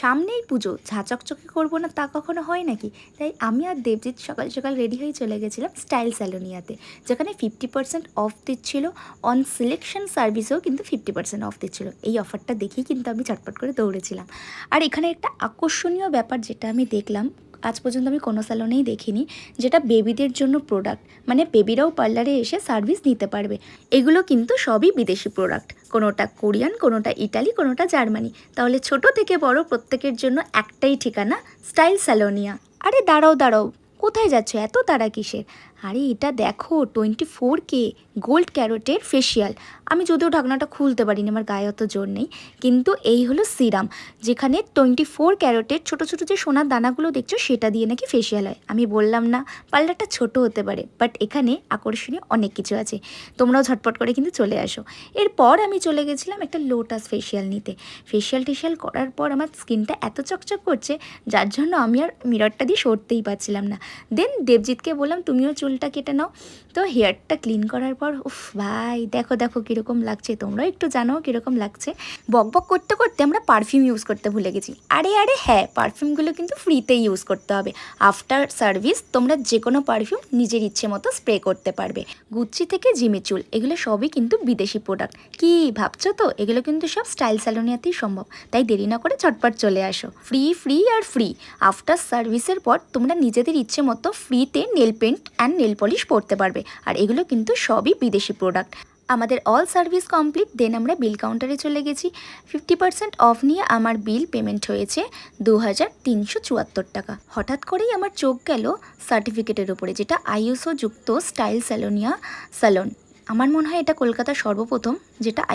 সামনেই পুজো ঝাঁচকচকে করব না তা কখনো হয় নাকি? তাই আমি আর দেবজিৎ সকাল সকাল রেডি হয়ে চলে গেছিলাম স্টাইল স্যালোনিয়াতে যেখানে ফিফটি পার্সেন্ট অফ দিচ্ছিল। অন সিলেকশন সার্ভিসেও কিন্তু ফিফটি পার্সেন্ট অফ দিচ্ছিল। এই অফারটা দেখেই কিন্তু আমি চটপট করে দৌড়েছিলাম। আর এখানে একটা আকর্ষণীয় ব্যাপার যেটা আমি দেখলাম, আজ পর্যন্ত আমি কোনো স্যালনেই দেখিনি, যেটা বেবিদের জন্য প্রোডাক্ট মানে বেবিরাও পার্লারে এসে সার্ভিস নিতে পারবে। এগুলো কিন্তু সবই বিদেশি প্রোডাক্ট কোনোটা কোরিয়ান, কোনোটা ইটালি, কোনোটা জার্মানি। তাহলে ছোট থেকে বড় প্রত্যেকের জন্য একটাই ঠিকানা, স্টাইল স্যালোনিয়া। আরে দাঁড়াও দাঁড়াও। কোথায় যাচ্ছ? এত তারা কিসের? আরে, এটা দেখো টোয়েন্টি ফোর কে গোল্ড ক্যারোটের ফেসিয়াল আমি যদিও ঢাকনাটা খুলতে পারিনি, আমার গায়ে অত জোর নেই। কিন্তু এই হলো সিরাম যেখানে টোয়েন্টি ফোর ক্যারোটের ছোটো ছোটো যে সোনার দানাগুলো দেখছ, সেটা দিয়ে নাকি ফেসিয়াল হয়। আমি বললাম না, পার্লারটা ছোট হতে পারে বাট এখানে আকর্ষণীয় অনেক কিছু আছে। তোমরাও ঝটপট করে কিন্তু চলে আসো। এরপর আমি চলে গেছিলাম একটা লোটাস ফেসিয়াল নিতে। ফেসিয়াল টেসিয়াল করার পর আমার স্কিনটা এত চকচক করছে, যার জন্য আমি আর মিররটা দিয়ে সরতেই পারছিলাম না। দেন দেবজিৎকে বললাম, তুমিও চুলটা কেটে নাও। তো হেয়ারটা ক্লিন করার পর, উফ ভাই, দেখো দেখো কীরকম লাগছে। তোমরাও একটু জানো কীরকম লাগছে। বক বক করতে করতে আমরা পারফিউম ইউজ করতে ভুলে গেছি। আরে আরে হ্যাঁ পারফিউমগুলো কিন্তু ফ্রিতে ইউজ করতে হবে। আফটার সার্ভিস তোমরা যে কোনো পারফিউম নিজের ইচ্ছে মতো স্প্রে করতে পারবে। গুচ্ছি থেকে জিমি চুল, এগুলো সবই কিন্তু বিদেশি প্রোডাক্ট কি ভাবছ তো? এগুলো কিন্তু সব স্টাইল স্যালোনিয়াতেই সম্ভব। তাই দেরি না করে ঝটপট চলে আসো। ফ্রি ফ্রি আর ফ্রি আফটার সার্ভিসের পর তোমরা নিজেদের ইচ্ছে মতো ফ্রিতে nail paint and nail polish পরতে পারবে। আর এগুলো কিন্তু সবই বিদেশি প্রোডাক্ট আমাদের অল সার্ভিস কমপ্লিট দেন আমরা বিল কাউন্টারে চলে গেছি। ফিফটি পার্সেন্ট অফ নিয়ে আমার বিল পেমেন্ট হয়েছে দু হাজার তিনশো চুয়াত্তর টাকা। হঠাৎ করেই আমার চোখ গেল সার্টিফিকেটের উপরে, যেটা আইএসও যুক্ত স্টাইল স্যালোনিয়া স্যালন আমার মনে হয় এটা কলকাতা সর্বপ্রথম, যেটা